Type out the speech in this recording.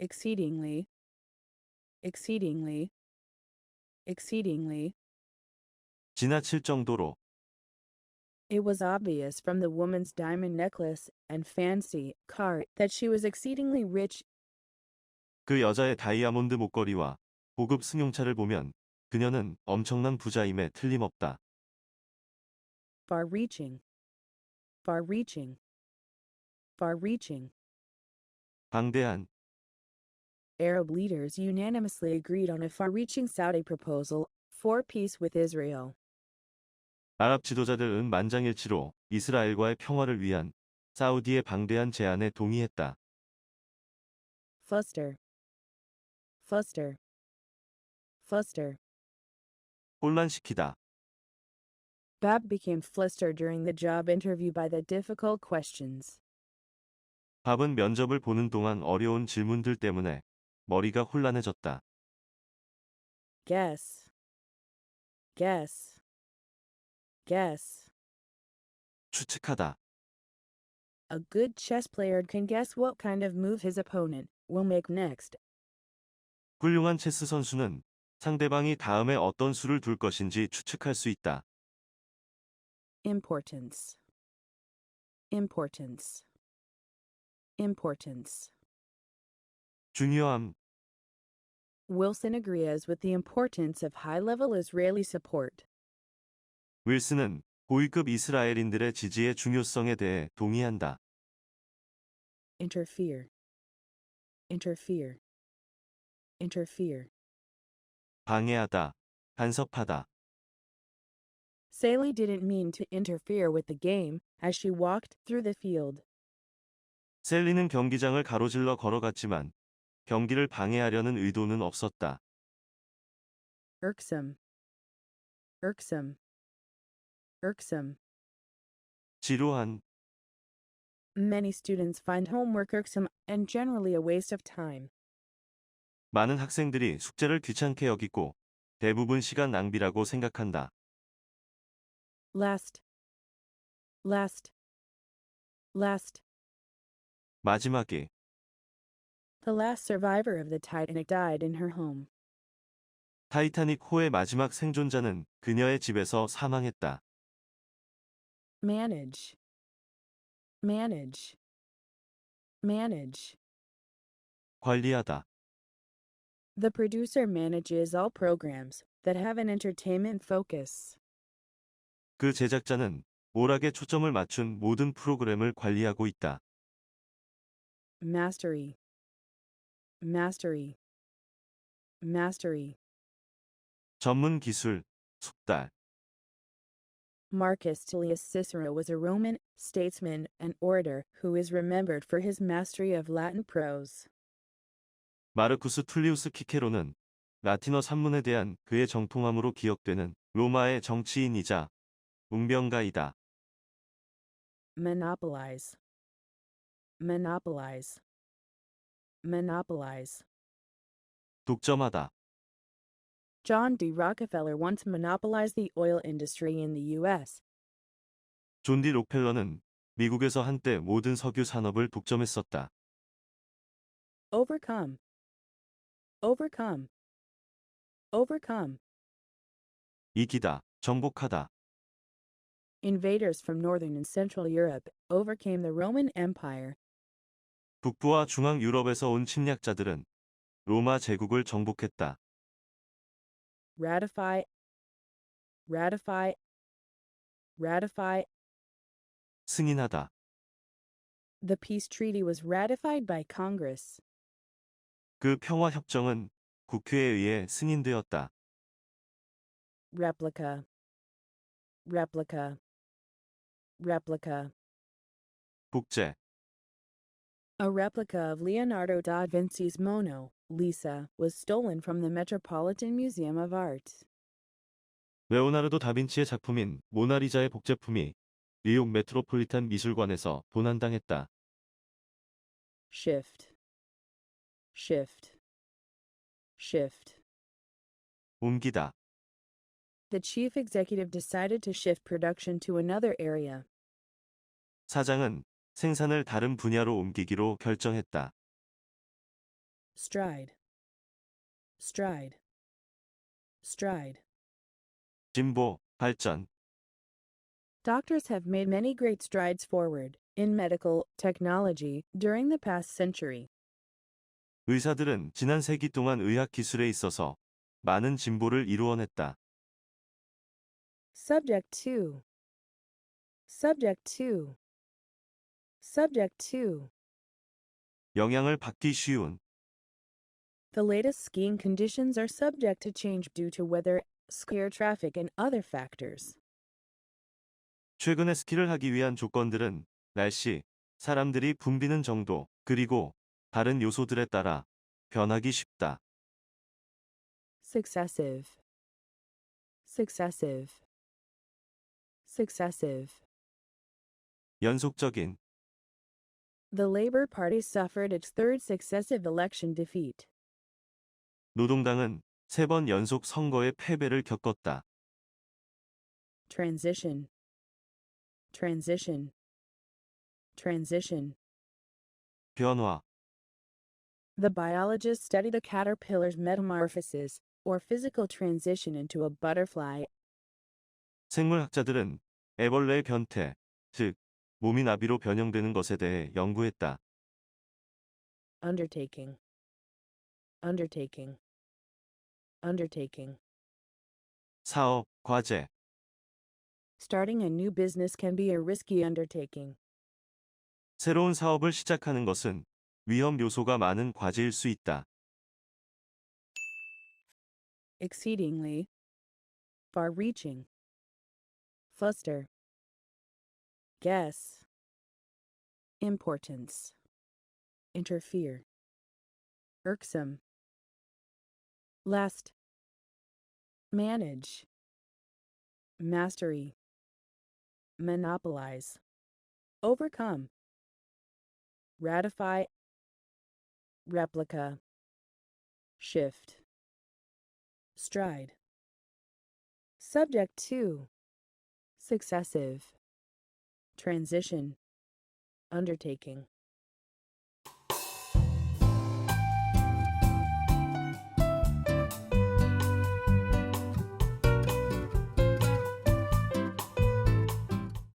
exceedingly, exceedingly, exceedingly. 지나칠 정도로 It was obvious from the woman's diamond necklace and fancy car that she was exceedingly rich. 그 여자의 다이아몬드 목걸이와 고급 승용차를 보면 그녀는 엄청난 부자임에 틀림없다. far reaching, far reaching, far reaching. 방대한 Arab leaders unanimously agreed on a far reaching Saudi proposal for peace with Israel. 아랍 지도자들은 만장일치로 이스라엘과의 평화를 위한 사우디의 방대한 제안에 동의했다. Fluster, fluster, fluster. 혼란시키다. Bab became flustered during the job interview by the difficult questions. 밥은 면접을 보는 동안 어려운 질문들 때문에 머리가 혼란해졌다. Guess, guess, guess. 추측하다. A good chess player can guess what kind of move his opponent will make next. 훌륭한 체스 선수는 상대방이 다음에 어떤 수를 둘 것인지 추측할 수 있다. Importance, importance, importance. 중요함, Wilson agrees with the importance of high level Israeli support. 윌슨은 고위급 이스라엘인들의 지지의 중요성에 대해 동의한다. Interfere, interfere, interfere. 방해하다, 간섭하다. Saley didn't mean to interfere with the game as she walked through the field. 셀리는 경기장을 가로질러 걸어갔지만 경기를 방해하려는 의도는 없었다. Irksome, irksome, irksome. 지루한, Many students find homework irksome and generally a waste of time. 많은 학생들이 숙제를 귀찮게 여기고 대부분 시간 낭비라고 생각한다. Last, last, last. 마지막에 The last survivor of the Titanic died in her home. 타이타닉 호의 마지막 생존자는 그녀의 집에서 사망했다. Manage, manage, manage. 관리하다. The producer manages all programs that have an entertainment focus. 그 제작자는 오락에 초점을 맞춘 모든 프로그램을 관리하고 있다. Mastery, mastery, mastery. 전문 기술, 숙달. Marcus Tullius Cicero was a Roman statesman and orator who is remembered for his mastery of Latin prose. 마르쿠스 툴리우스 키케로는 라틴어 산문에 대한 그의 정통함으로 기억되는 로마의 정치인이자 웅변가이다. Monopolize, monopolize, monopolize. 독점하다. John D. Rockefeller once monopolized the oil industry in the U.S. 존 디 록펠러는 미국에서 한때 모든 석유 산업을 독점했었다. Overcome, overcome, overcome. 이기다, 정복하다. Invaders from northern and central Europe overcame the Roman Empire. 북부와 중앙 유럽에서 온 침략자들은 로마 제국을 정복했다. Ratify, ratify, ratify. 승인하다. The peace treaty was ratified by Congress. 그 평화 협정은 국회에 의해 승인되었다. Replica, replica, replica. 복제, A replica of Leonardo da Vinci's Mono, Lisa, was stolen from the Metropolitan Museum of Art. 레오나르도 다빈치의 작품인 모나리자의 복제품이 뉴욕 메트로폴리탄 미술관에서 도난당했다. Shift, shift, shift. 옮기다. The chief executive decided to shift production to another area. 사장은 생산을 다른 분야로 옮기기로 결정했다. stride, stride, stride. 진보, 발전, Doctors have made many great strides forward in medical technology during the past century. 의사들은 지난 세기 동안 의학 기술에 있어서 많은 진보를 이루어냈다. Subject 2. Subject 2. Subject 2. 영향을 받기 쉬운, The latest skiing conditions are subject to change due to weather, air traffic, and other factors. 최근에 스키를 하기 위한 조건들은 날씨, 사람들이 붐비는 정도, 그리고 다른 요소들에 따라 변하기 쉽다. Successive. Successive. Successive. 연속적인, The Labour Party suffered its third successive election defeat. 노동당은 세 번 연속 선거의 패배를 겪었다. Transition. Transition. Transition. 변화, The biologists study the caterpillar's metamorphosis, or physical transition into a butterfly, 생물학자들은 애벌레의 변태, 즉, 몸이 나비로 변형되는 것에 대해 연구했다. undertaking. Undertaking. Undertaking. 사업, 과제, Starting a new business can be a risky undertaking. 새로운 사업을 시작하는 것은 위험 요소가 많은 과제일 수 있다. Exceedingly. Far reaching. Fluster. Guess. Importance. Interfere. Irksome. Last. Manage. Mastery. Monopolize. Overcome. Ratify. Replica. Shift. Stride. Subject 2. Successive. Transition. Undertaking.